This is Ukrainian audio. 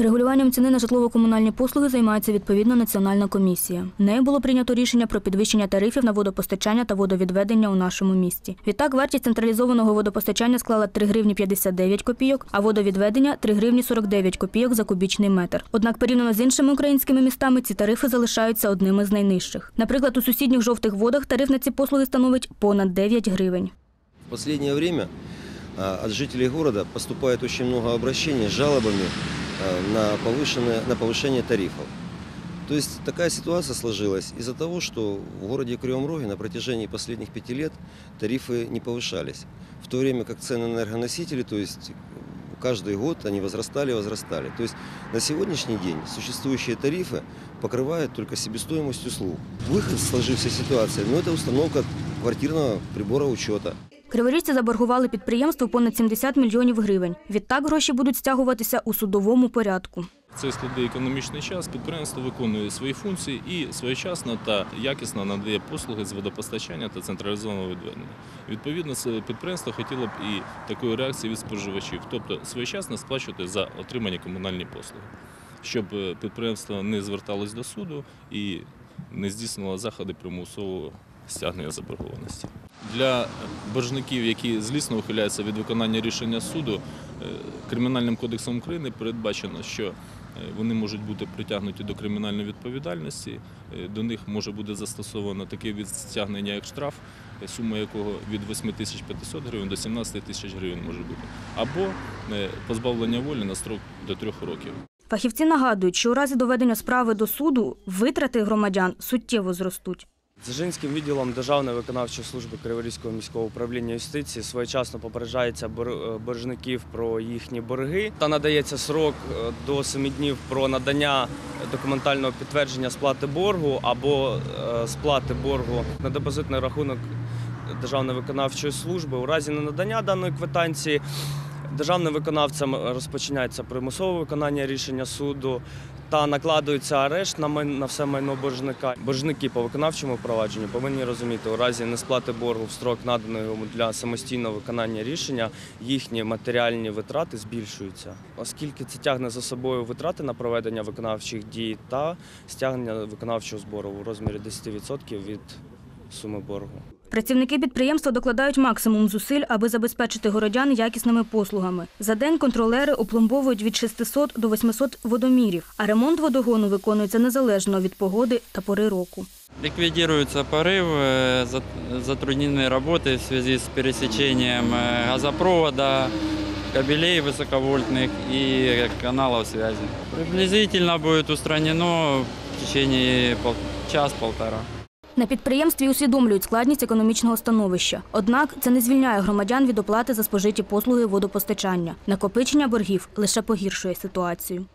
Регулюванням ціни на житлово-комунальні послуги займається відповідна національна комісія. Нею було прийнято рішення про підвищення тарифів на водопостачання та водовідведення у нашому місті. Відтак вартість централізованого водопостачання склала 3 гривні 59 копійок, а водовідведення 3 гривні 49 копійок за кубічний метр. Однак порівняно з іншими українськими містами ці тарифи залишаються одними з найнижчих. Наприклад, у сусідніх жовтих водах тариф на ці послуги становить понад 9 гривень. В последнее время а, от жителей города поступает очень много обращений с жалобами на, повышенное, на повышение тарифов. То есть такая ситуация сложилась из-за того, что в городе Кривом Роге на протяжении последних пяти лет тарифы не повышались. В то время как цены на энергоносители, то есть каждый год они возрастали и возрастали. То есть на сегодняшний день существующие тарифы покрывают только себестоимость услуг. Выход сложившейся ситуации, ну, это установка квартирного прибора учета. Криворіжці заборгували підприємству понад 70 мільйонів гривень. Відтак гроші будуть стягуватися у судовому порядку. Цей складний економічний час підприємство виконує свої функції і своєчасно та якісно надає послуги з водопостачання та централізованого відведення. Відповідно, підприємство хотіло б і такої реакції від споживачів, тобто своєчасно сплачувати за отримані комунальні послуги, щоб е, підприємство не зверталось до суду і не здійснювало заходи примусового стягнення заборгованості. Для боржників, які злісно ухиляються від виконання рішення суду, е, Кримінальним кодексом України передбачено, що е, вони можуть бути притягнуті до кримінальної відповідальності. Е, До них може бути застосовано таке від стягнення, як штраф, сума якого від 8 тисяч 500 гривень до 17 тисяч гривень може бути, або позбавлення волі на строк до трьох років. Фахівці нагадують, що у разі доведення справи до суду витрати громадян суттєво зростуть. Дзержинським відділом Державної виконавчої служби Криворізького міського управління юстиції своєчасно попереджається е, боржників про їхні борги та надається срок е, до 7 днів про надання документального підтвердження сплати боргу або е, сплати боргу на депозитний рахунок Державної виконавчої служби. У разі ненадання даної квитанції державним виконавцем розпочинається примусове виконання рішення суду та накладується арешт на, на все майно боржника. Боржники по виконавчому провадженню повинні розуміти, у разі несплати боргу в строк наданий йому для самостійного виконання рішення, їхні матеріальні витрати збільшуються, оскільки це тягне за собою витрати на проведення виконавчих дій та стягнення виконавчого збору у розмірі 10% від суми боргу. Працівники підприємства докладають максимум зусиль, аби забезпечити городян якісними послугами. За день контролери опломбовують від 600 до 800 водомірів, а ремонт водогону виконується незалежно від погоди та пори року. Ликвидируется порыв, э, зат- затруднены работы в связи с пересечением э, газопровода, кабелей высоковольтных и каналов связи. Приблизительно будет устранено в течение пол- час-полтора. На підприємстві усвідомлюють складність економічного становища. Однак це не звільняє громадян від оплати за спожиті послуги водопостачання. Накопичення боргів лише погіршує ситуацію.